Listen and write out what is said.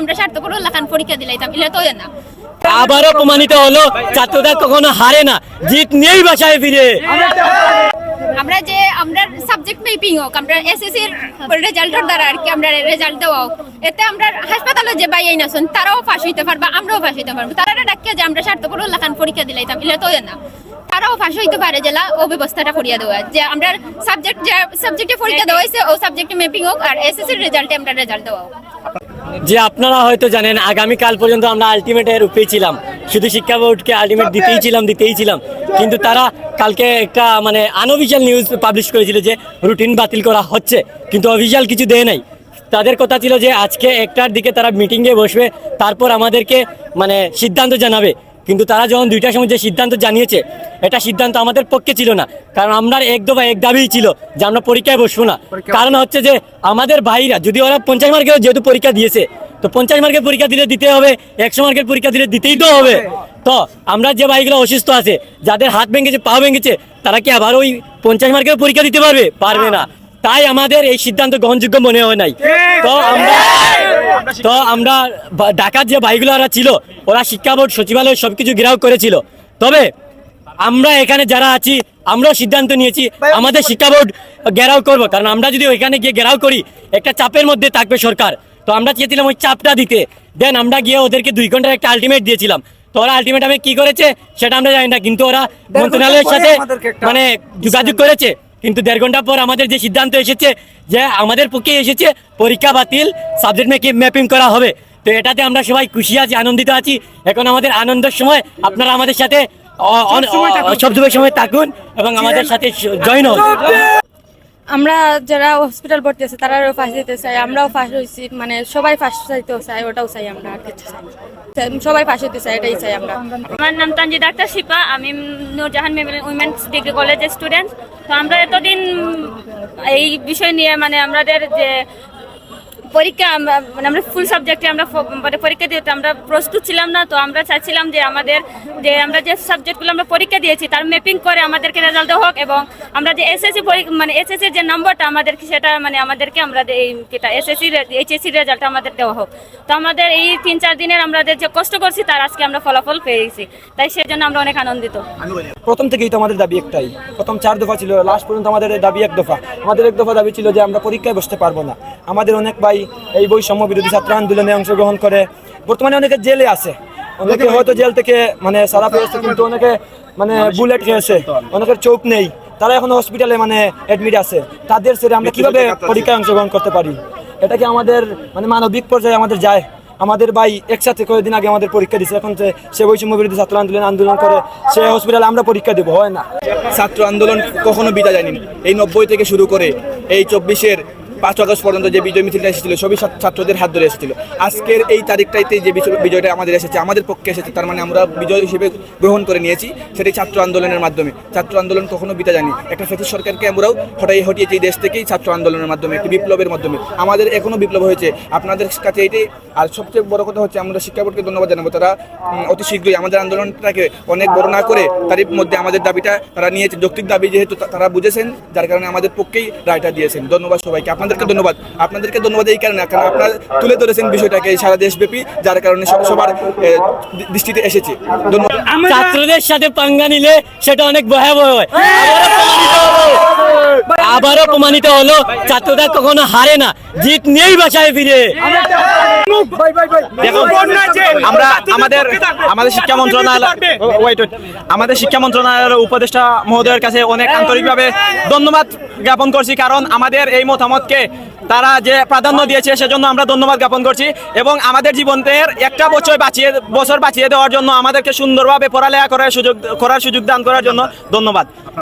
আমরা স্বার্থপর লেখান পরীক্ষা দিলাইতাম এলে তো না। আবারও প্রমাণিত হলো ছাত্ররা কখনো হারে না। জিত নিয়েই বাসায় ফিরে। আমরা যে আমরা সাবজেক্ট মেপিং হোক আমরা এসএসসি রেজাল্টের দ্বারা আর কি আমরা রেজাল্ট দেওয়া হোক এতে আমরা হাসপাতালে যে বাই আইনাছেন তারাও ফাঁস হইতে পারবা আমরাও ফাঁস হইতে পারব। তারা ডাকিয়া যে আমরা স্বার্থপর লেখান পরীক্ষা দিলাইতাম এলে তো না। তারাও ফাঁস হইতে পারে জেলা ও ব্যবস্থাটা করিয়া দেওয়া। যে আমরা সাবজেক্ট যে সাবজেক্টে পরীক্ষা দেওয়া হয়েছে ও সাবজেক্টে মেপিং হোক আর এসএসসির রেজাল্টে আমরা রেজাল্ট দেওয়া হোক। যে আপনারা হয়তো জানেন আগামী কাল পর্যন্ত আমরা আলটিমেটের উপরেই ছিলাম। শুধু শিক্ষা বোর্ডকে আলটিমেট দিতেই ছিলাম দিতেই ছিলাম। কিন্তু তারা কালকে একটা মানে আনঅফিসিয়াল নিউজ পাবলিশ করেছিল যে রুটিন বাতিল করা হচ্ছে। কিন্তু অফিসিয়াল কিছু দেয় নাই। তাদের কথা ছিল যে আজকে একটার দিকে তারা মিটিংয়ে বসবে, তারপর আমাদেরকে মানে সিদ্ধান্ত জানাবে। কিন্তু তারা যখন দুইটার সময় যে সিদ্ধান্ত জানিয়েছে এটা সিদ্ধান্ত আমাদের পক্ষে ছিল না। কারণ আমরা এক দফা এক দাবিই ছিল যে আমরা পরীক্ষায় বসবো না। কারণ হচ্ছে যে আমাদের ভাইরা যদি ওরা পঞ্চাশ মার্কের যেহেতু পরীক্ষা দিয়েছে তো পঞ্চাশ মার্কের পরীক্ষা দিলে দিতে হবে একশো মার্কের পরীক্ষা দিলে দিতেই তো হবে। তো আমরা যে ভাইগুলো অসুস্থ আছে যাদের হাত ভেঙেছে পা ভেঙেছে তারা কি আবার ওই পঞ্চাশ মার্কের পরীক্ষা দিতে পারবে? পারবে না। তাই আমাদের এই সিদ্ধান্ত গ্রহণযোগ্য মনে হয় নাই। তো আমরা তো আমরা ঢাকার যে ভাইগুলো ওরা ছিল ওরা শিক্ষা বোর্ড সচিবালয় সবকিছু ঘেরাও করেছিল। তবে আমরা এখানে যারা আছি আমরাও সিদ্ধান্ত নিয়েছি আমাদের শিক্ষা বোর্ড ঘেরাও করব। কারণ আমরা যদি ওইখানে গিয়ে ঘেরাও করি একটা চাপের মধ্যে থাকবে সরকার। তো আমরা চেয়েছিলাম ওই চাপটা দিতে। দেন আমরা গিয়ে ওদেরকে দুই ঘণ্টার একটা আলটিমেট দিয়েছিলাম। তো ওরা আলটিমেটামে কি করেছে সেটা আমরা জানি না। কিন্তু ওরা মন্ত্রণালয়ের সাথে মানে যোগাযোগ করেছে। কিন্তু দেড় ঘণ্টা পর আমাদের যে সিদ্ধান্ত এসেছে যে আমাদের পক্ষে এসেছে পরীক্ষা বাতিল সাবজেক্ট ম্যাপিং করা হবে। তো এটাতে আমরা সবাই খুশি আছি আনন্দিত আছি। এখন আমাদের আনন্দের সময় আপনারা আমাদের সাথে সব সময় থাকুন এবং আমাদের সাথে জয়েন হন। আমরা যারা হসপিটাল ভর্তি আছে, তারাও ফাঁস দিতে চাই আমরাও ফার্স্ট হয়েছি মানে সবাই ফার্স্ট চাইতেও চাই ওটাও চাই আমরা আর কিছু চাই। সবাই ফার্স্ট হতে চাই এটাই চাই আমরা। আমার নাম তানজি ডাক্তার শিপা, আমি নূরজাহান মেমোরিয়াল উইমেন্স ডিগ্রি কলেজের স্টুডেন্ট তো আমরা এতদিন এই বিষয় নিয়ে মানে আমাদের যে পরীক্ষা মানে আমরা ফুল সাবজেক্টে আমরা মানে পরীক্ষা দিয়ে আমরা প্রস্তুত ছিলাম না, তো আমরা চাচ্ছিলাম যে আমাদের, যে আমরা যে সাবজেক্টগুলো আমরা পরীক্ষা দিয়েছি তার ম্যাপিং করে আমাদেরকে রেজাল্ট হোক এবং আমরা যে এসএসসি মানে এসএসসি যে নম্বরটা আমাদেরকে সেটা মানে আমাদেরকে আমরা এই যেটা এসএসসি এইচএসসি রেজাল্ট আমাদের দেওয়া হোক। তো আমাদের এই তিন চার দিনের আমরা যে কষ্ট করছি তার আজকে আমরা ফলাফল পেয়েছি। তাই সেজন্য আমরা অনেক আনন্দিত। প্রথম থেকেই তো আমাদের দাবি একটাই। প্রথম চার দফা ছিল লাস্ট পর্যন্ত আমাদের দাবি এক দফা। আমাদের এক দফা দাবি ছিল যে আমরা পরীক্ষায় বসতে পারব না। আমাদের অনেক ভাই এই বৈষম্য বিরোধী ছাত্র আন্দোলনে অংশগ্রহণ করে। বর্তমানে অনেকে জেলে আছে। অনেকে হয়তো জেল থেকে মানে সারা পেয়েছে কিন্তু অনেকে মানে বুলেট খেয়েছে। অনেকের চোখ নেই। তারা এখন হসপিটালে মানে অ্যাডমিট আছে। তাদের ছেড়ে আমরা কীভাবে পরীক্ষায় অংশগ্রহণ করতে পারি? এটা কি আমাদের মানে মানবিক পর্যায়ে আমাদের যায়? আমাদের ভাই একসাথে কয়েকদিন আগে আমাদের পরীক্ষা দিচ্ছে এখন সে বৈষম্য বিরোধী ছাত্র আন্দোলন আন্দোলন করে সে হসপিটালে আমরা পরীক্ষা দেবো হয় না? ছাত্র আন্দোলন কখনো বিদায় যায়নি। এই নব্বই থেকে শুরু করে এই চব্বিশের পাঁচ আগস্ট পর্যন্ত যে বিজয় মিছিলটা এসেছিল, সবই ছাত্রদের হাত ধরে এসেছিল। আজকের এই তারিখটাইতে যে বিজয়- বিজয়টা আমাদের এসেছে, আমাদের পক্ষে এসেছে, তার মানে আমরা বিজয় হিসেবে গ্রহণ করে নিয়েছি সেটি ছাত্র আন্দোলনের মাধ্যমে। ছাত্র আন্দোলন কখনো বিদায় যায়নি। একটা ফেসিস সরকারকে আমরাও হটাই হটিয়েছি এই দেশ থেকেই ছাত্র আন্দোলনের মাধ্যমে, একটি বিপ্লবের মাধ্যমে। আমাদের এখনও বিপ্লব হয়েছে। আপনাদের কাছে এইটাই আর সবচেয়ে বড় কথা হচ্ছে, আমরা শিক্ষা বোর্ডকে ধন্যবাদ জানাব। তারা অতি শীঘ্রই আমাদের আন্দোলনটাকে অনেক বড় না করে তারই মধ্যে আমাদের দাবিটা তারা নিয়েছে। যৌক্তিক দাবি যেহেতু তারা বুঝেছেন, যার কারণে আমাদের পক্ষেই রায়টা দিয়েছেন। ধন্যবাদ সবাইকে। আপনাদেরকে ধন্যবাদ। আপনাদেরকে ধন্যবাদ এই কারণে কারণ আপনারা তুলে ধরেছেন বিষয়টাকে সারা দেশব্যাপী যার কারণে সব সবার দৃষ্টিতে এসেছে। ধন্যবাদ। ছাত্রদের সাথে পাঙ্গা নিলে সেটা অনেক ভয়াবহ হয়। আবারও প্রমাণিত হলো ছাত্ররা কখনো হারে না জিত নিয়েই বাসায় ফিরে। আমরা আমাদের আমাদের শিক্ষা মন্ত্রণালয়. আমাদের শিক্ষা মন্ত্রণালয়ের উপদেষ্টা মহোদয়ের কাছে অনেক আন্তরিকভাবে ধন্যবাদ জ্ঞাপন করছি কারণ আমাদের এই মতামতকে তারা যে প্রাধান্য দিয়েছে সেজন্য আমরা ধন্যবাদ জ্ঞাপন করছি। এবং আমাদের জীবনের একটা বছর বাঁচিয়ে বছর বাঁচিয়ে দেওয়ার জন্য আমাদেরকে সুন্দরভাবে পড়ালেখা করার সুযোগ করার সুযোগ দান করার জন্য ধন্যবাদ।